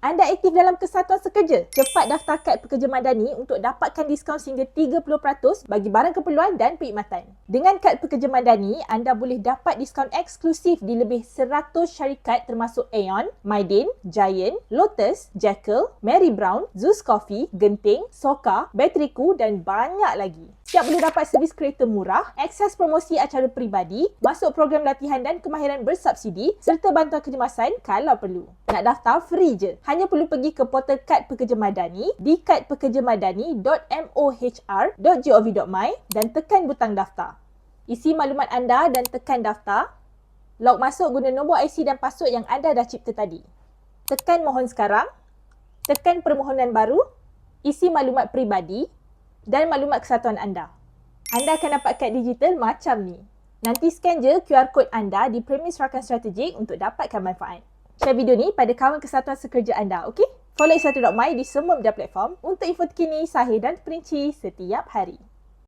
Anda aktif dalam kesatuan sekerja? Cepat daftar kad pekerja madani untuk dapatkan diskaun sehingga 30% bagi barang keperluan dan perkhidmatan. Dengan kad pekerja madani, anda boleh dapat diskaun eksklusif di lebih 100 syarikat termasuk Aeon, Mydin, Giant, Lotus, Jekyll, Mary Brown, Zeus Coffee, Genting, Soka, Bateriku dan banyak lagi. Siap boleh dapat servis kereta murah, akses promosi acara peribadi, masuk program latihan dan kemahiran bersubsidi serta bantuan kecemasan kalau perlu. Nak daftar free je. Hanya perlu pergi ke portal kad pekerja madani di kadpekerjamadani.mohr.gov.my dan tekan butang daftar. Isi maklumat anda dan tekan daftar. Log masuk guna nombor IC dan password yang anda dah cipta tadi. Tekan mohon sekarang. Tekan permohonan baru. Isi maklumat peribadi dan maklumat kesatuan anda. Anda akan dapat kad digital macam ni. Nanti scan je QR code anda di Premis Rakan Strategik untuk dapatkan manfaat. Share video ni pada kawan kesatuan sekerja anda, okey? Follow Isatu.my di semua media platform untuk info terkini, sahih dan perinci setiap hari.